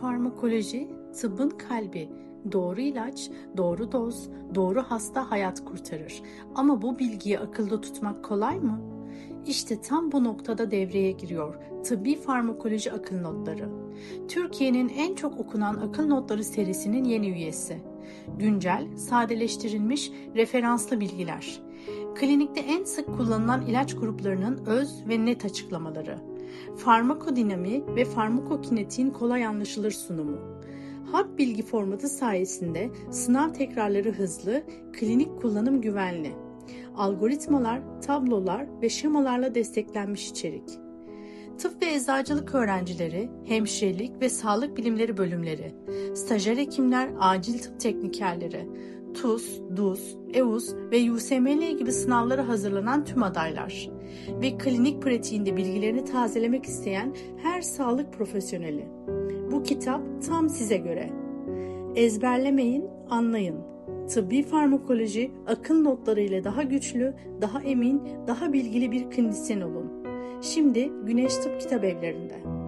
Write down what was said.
Farmakoloji, tıbbın kalbi. Doğru ilaç, doğru doz, doğru hasta hayat kurtarır. Ama bu bilgiyi akılda tutmak kolay mı? İşte tam bu noktada devreye giriyor Tıbbi Farmakoloji Akıl Notları. Türkiye'nin en çok okunan akıl notları serisinin yeni üyesi. Güncel, sadeleştirilmiş, referanslı bilgiler. Klinikte en sık kullanılan ilaç gruplarının öz ve net açıklamaları. Farmakodinami ve farmakokinetiğin kolay anlaşılır sunumu. Hap bilgi formatı sayesinde sınav tekrarları hızlı, klinik kullanım güvenli. Algoritmalar, tablolar ve şemalarla desteklenmiş içerik. Tıp ve eczacılık öğrencileri, hemşirelik ve sağlık bilimleri bölümleri, stajyer hekimler, acil tıp teknikerleri, TUS, DUS, EUS ve USMLE gibi sınavlara hazırlanan tüm adaylar ve klinik pratiğinde bilgilerini tazelemek isteyen her sağlık profesyoneli. Bu kitap tam size göre. Ezberlemeyin, anlayın. Tıbbi farmakoloji akıl notları ile daha güçlü, daha emin, daha bilgili bir klinisyen olun. Şimdi Güneş Tıp Kitap Evlerinde.